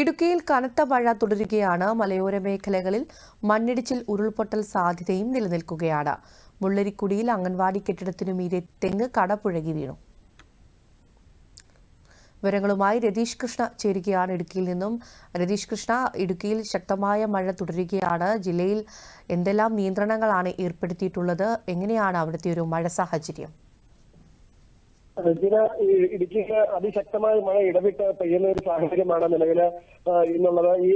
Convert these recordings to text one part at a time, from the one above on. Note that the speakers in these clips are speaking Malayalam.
ഇടുക്കിയിൽ കനത്ത മഴ തുടരുകയാണ്. മലയോര മേഖലകളിൽ മണ്ണിടിച്ചിൽ ഉരുൾപൊട്ടൽ സാധ്യതയും നിലനിൽക്കുകയാണ്. മുള്ളരിക്കുടിയിൽ അംഗൻവാടി കെട്ടിടത്തിനു മീതെ തെങ്ങ് കടപുഴകി വീണു. വിവരങ്ങളുമായി രതീഷ് കൃഷ്ണ ചേരുകയാണ് ഇടുക്കിയിൽ നിന്നും. രതീഷ് കൃഷ്ണ ഇടുക്കിയിൽ ശക്തമായ മഴ തുടരുകയാണ്. ജില്ലയിൽ എന്തെല്ലാം നിയന്ത്രണങ്ങളാണ് ഏർപ്പെടുത്തിയിട്ടുള്ളത്? എങ്ങനെയാണ് അവിടുത്തെ ഒരു മഴ സാഹചര്യം? ഈ ഇടുക്കിയിൽ അതിശക്തമായ മഴ ഇടവിട്ട് പെയ്യുന്ന ഒരു സാഹചര്യമാണ് നിലവിൽ ആ, ഇന്നുള്ളത്. ഈ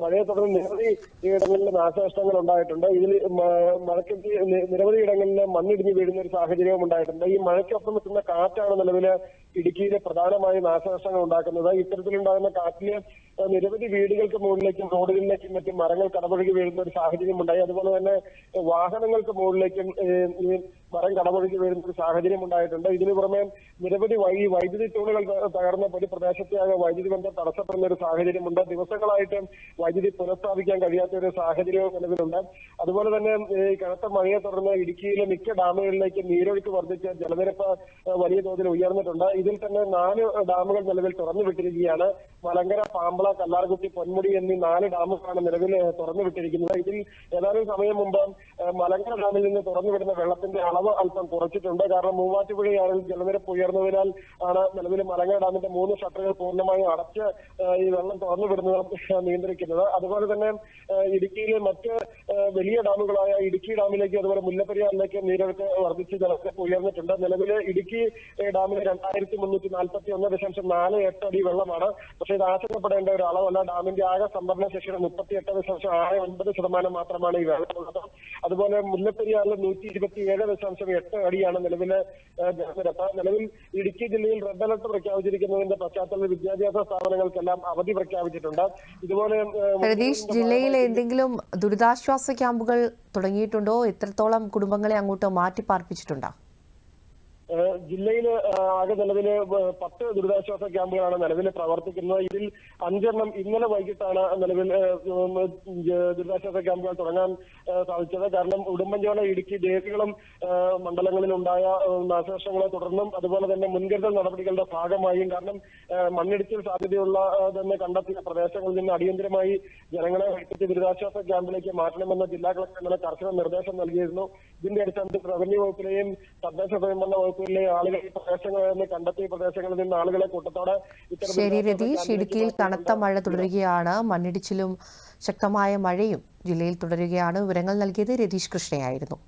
മഴയെ തുടർന്ന് നിരവധി ഇടങ്ങളിൽ നാശനഷ്ടങ്ങൾ ഉണ്ടായിട്ടുണ്ട്. ഇതിൽ മഴയ്ക്ക് നിരവധി ഇടങ്ങളിൽ മണ്ണിടിഞ്ഞ് വീഴുന്ന ഒരു സാഹചര്യവും ഉണ്ടായിട്ടുണ്ട്. ഈ മഴയ്ക്കൊപ്പം എത്തുന്ന കാറ്റാണ് നിലവിൽ ഇടുക്കിയിലെ പ്രധാനമായി നാശനഷ്ടങ്ങൾ ഉണ്ടാക്കുന്നത്. ഇത്തരത്തിലുണ്ടാകുന്ന കാറ്റിൽ നിരവധി വീടുകൾക്ക് മുകളിലേക്കും റോഡുകളിലേക്കും മറ്റും മരങ്ങൾ കടപുഴകി വീഴുന്ന ഒരു സാഹചര്യം ഉണ്ടായി. അതുപോലെ തന്നെ വാഹനങ്ങൾക്ക് മുകളിലേക്കും മരം കടപുഴകി വീഴുന്ന ഒരു സാഹചര്യം ഉണ്ടായിട്ടുണ്ട്. ഇതിനു പുറമെ നിരവധി വഴി വൈദ്യുതി തൂണുകൾ തകർന്ന ഒരു പ്രദേശത്തെയാകെ വൈദ്യുതി ബന്ധം തടസ്സപ്പെടുന്ന ഒരു സാഹചര്യമുണ്ട് ദിവസങ്ങളായിട്ട് വൈദ്യുതി പുനഃസ്ഥാപിക്കാൻ കഴിയാത്ത ഒരു സാഹചര്യവും നിലവിലുണ്ട്. അതുപോലെ തന്നെ ഈ കനത്ത മഴയെ തുടർന്ന് ഇടുക്കിയിലെ മിക്ക ഡാമുകളിലേക്ക് നീരൊഴുക്ക് വർദ്ധിച്ച് ജലനിരപ്പ് വലിയ തോതിൽ ഉയർന്നിട്ടുണ്ട്. ഇതിൽ തന്നെ നാല് ഡാമുകൾ നിലവിൽ തുറന്നു വിട്ടിരിക്കുകയാണ് മലങ്കര പാമ്പള കല്ലാർകുട്ടി പൊന്മുടി എന്നീ നാല് ഡാമുകളാണ് നിലവിൽ തുറന്നു വിട്ടിരിക്കുന്നത് ഇതിൽ ഏതാനും സമയം മുമ്പ് മലങ്കര ഡാമിൽ നിന്ന് തുറന്നു വിടുന്ന വെള്ളത്തിന്റെ അളവ് അല്പം കുറച്ചിട്ടുണ്ട്. കാരണം മൂവാറ്റുപുഴയാണെങ്കിൽ ജലനിരപ്പ് ഉയർന്നതിനാൽ ആണ് നിലവിൽ മലങ്കര ഡാമിന്റെ മൂന്ന് ഷട്ടറുകൾ പൂർണമായും അടച്ച് ഈ വെള്ളം തുറന്നു വിടുന്നത് നിയന്ത്രിക്കുന്നത്. അതുപോലെ തന്നെ ഇടുക്കിയിലെ മറ്റ് വലിയ ഡാമുകളായ ഇടുക്കി ഡാമിലേക്ക് അതുപോലെ മുല്ലപ്പെരിയാറിലേക്ക് നീരൊഴുക്ക് വർദ്ധിച്ച് ജലനിരപ്പ് ഉയർന്നിട്ടുണ്ട്. നിലവിൽ ഇടുക്കി ഡാമിൽ രണ്ടായിരത്തി മുന്നൂറ്റി നാൽപ്പത്തി ഒന്ന് ദശാംശം നാല് എട്ട് അടി വെള്ളമാണ്. പക്ഷേ ഇത് ആശങ്കപ്പെടേണ്ട ഒരു അളവല്ല. ഡാമിന്റെ ആകെ സംഭരണ ശേഷിയുടെ മുപ്പത്തി എട്ട് ദശാംശം ആറ് ഒൻപത് ശതമാനം മാത്രമാണ് ഈ വെള്ളമുള്ളത് അതുപോലെ മുല്ലപ്പെരിയാറിൽ നൂറ്റി ഇരുപത്തി ഏഴ് ദശാംശം എട്ട് അടിയാണ് നിലവിലെ ജലനിരപ്പ് നിലവിൽ ഇടുക്കി ജില്ലയിൽ റെഡ് അലർട്ട് പ്രഖ്യാപിച്ചിരിക്കുന്നതിന്റെ പശ്ചാത്തലത്തിൽ വിദ്യാഭ്യാസ സ്ഥാപനങ്ങൾക്കെല്ലാം അവധി പ്രഖ്യാപിച്ചിട്ടുണ്ട്. ഇതുപോലെ രതീഷ് ജില്ലയിൽ എന്തെങ്കിലും ദുരിതാശ്വാസ ക്യാമ്പുകൾ തുടങ്ങിയിട്ടുണ്ടോ? എത്രത്തോളം കുടുംബങ്ങളെ അങ്ങോട്ട് മാറ്റി പാർപ്പിച്ചിട്ടുണ്ടോ ഏഹ് ആകെ നിലവിൽ പത്ത് ദുരിതാശ്വാസ ക്യാമ്പുകളാണ് നിലവിൽ പ്രവർത്തിക്കുന്നത്. ഇതിൽ അഞ്ചെണ്ണം ഇന്നലെ വൈകിട്ടാണ് നിലവിൽ ദുരിതാശ്വാസ ക്യാമ്പുകൾ തുടങ്ങാൻ സാധിച്ചത്. കാരണം ഉടുമ്പൻചോല ഇടുക്കി ദേവികുളം ഏഹ് മണ്ഡലങ്ങളിലുണ്ടായ നാശനഷ്ടങ്ങളെ തുടർന്നും അതുപോലെ തന്നെ മുൻകരുതൽ നടപടികളുടെ ഭാഗമായും കാരണം മണ്ണിടിച്ചിൽ സാധ്യതയുള്ള തന്നെ കണ്ടെത്തിയ പ്രദേശങ്ങളിൽ നിന്ന് അടിയന്തരമായി ജനങ്ങളെ വൈകിട്ട് ദുരിതാശ്വാസ ക്യാമ്പിലേക്ക് മാറ്റണമെന്ന ജില്ലാ കളക്ടർ ഇന്നലെ കർശന നിർദ്ദേശം നൽകിയിരുന്നു. ഇതിന്റെ അടിസ്ഥാനത്തിൽ റവന്യൂ വകുപ്പിലെയും തദ്ദേശ സ്വയംഭരണ വകുപ്പിലെയും ആളുകൾ ഈ പ്രദേശങ്ങളിൽ നിന്ന് കണ്ടെത്തിയ പ്രദേശങ്ങളിൽ നിന്ന് ആളുകളെ കൂട്ടത്തോടെ ശരി രതീഷ്. ഇടുക്കിയിൽ കനത്ത മഴ തുടരുകയാണ്. മണ്ണിടിച്ചിലും ശക്തമായ മഴയും ജില്ലയിൽ തുടരുകയാണ്. വിവരങ്ങൾ നൽകിയത് രതീഷ് കൃഷ്ണയായിരുന്നു.